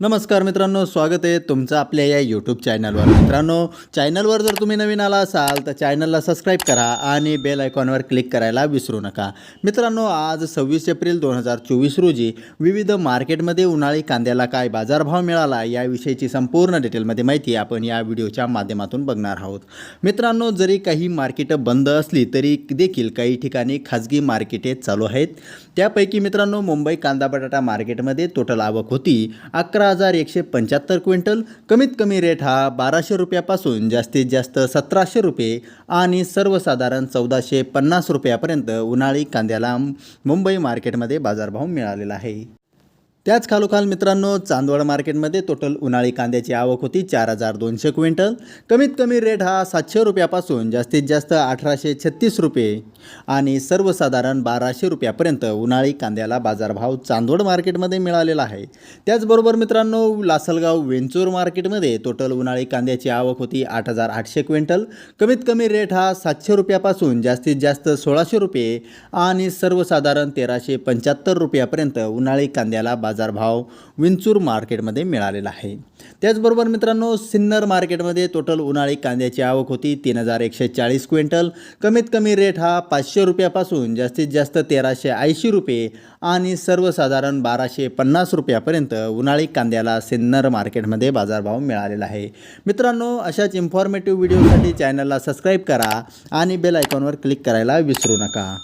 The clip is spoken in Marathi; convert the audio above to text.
नमस्कार मित्रांनो स्वागत आहे तुमचं आपल्या या यूट्यूब चॅनलवर मित्रांनो चॅनलवर जर तुम्ही नवीन आला असाल तर चॅनलला सबस्क्राईब करा आणि बेल आयकॉनवर क्लिक करायला विसरू नका. मित्रांनो आज सव्वीस एप्रिल दोन हजार चोवीस रोजी विविध मार्केटमध्ये उन्हाळी कांद्याला काय बाजारभाव मिळाला याविषयीची संपूर्ण डिटेलमध्ये माहिती आपण या व्हिडिओच्या माध्यमातून बघणार आहोत. मित्रांनो जरी काही मार्केटं बंद असली तरी देखील काही ठिकाणी खाजगी मार्केटे चालू आहेत. त्यापैकी मित्रांनो मुंबई कांदा बटाटा मार्केटमध्ये टोटल आवक होती. अकरा हजार एकशे पंच्याहत्तर क्विंटल. कमीत कमी रेट हा बाराशे रुपयापासून जास्तीत जास्त सतराशे रुपये आणि सर्वसाधारण चौदाशे पन्नास रुपयापर्यंत उन्हाळी कांद्याला मुंबई मार्केटमध्ये बाजारभाव मिळालेला आहे. त्याच खालोखाल मित्रांनो चांदवड मार्केटमध्ये टोटल उन्हाळी कांद्याची आवक होती चार हजार दोनशे क्विंटल. कमीत कमी रेट हा सातशे रुपयापासून जास्तीत जास्त अठराशे छत्तीस रुपये. आणि सर्वसाधारण बाराशे रुपयापर्यंत उन्हाळी कांद्याला बाजारभाव चांदवड मार्केटमध्ये मिळालेला आहे. त्याचबरोबर मित्रांनो लासलगाव वेंचूर मार्केटमध्ये टोटल उन्हाळी कांद्याची आवक होती आठ हजार आठशे क्विंटल. कमीत कमी रेट हा सातशे रुपयापासून जास्तीत जास्त सोळाशे रुपये. आणि सर्वसाधारण तेराशे पंच्याहत्तर रुपयापर्यंत उन्हाळी कांद्याला बाजार बाजारभाव विंचूर मार्केटमध्ये मिळालेला आहे. त्याचबरोबर मित्रांनो सिन्नर मार्केटमध्ये टोटल उन्हाळी कांद्याची आवक होती तीन हजार एकशे चाळीस क्विंटल. कमीत कमी रेट हा पाचशे रुपयापासून जास्तीत जास्त तेराशे ऐंशी रुपये आणि सर्वसाधारण बाराशे पन्नास रुपयापर्यंत उन्हाळी कांद्याला सिन्नर मार्केटमध्ये बाजारभाव मिळालेला आहे. मित्रांनो अशाच इन्फॉर्मेटिव्ह व्हिडिओसाठी चॅनलला सबस्क्राईब करा आणि बेल आयकॉनवर क्लिक करायला विसरू नका.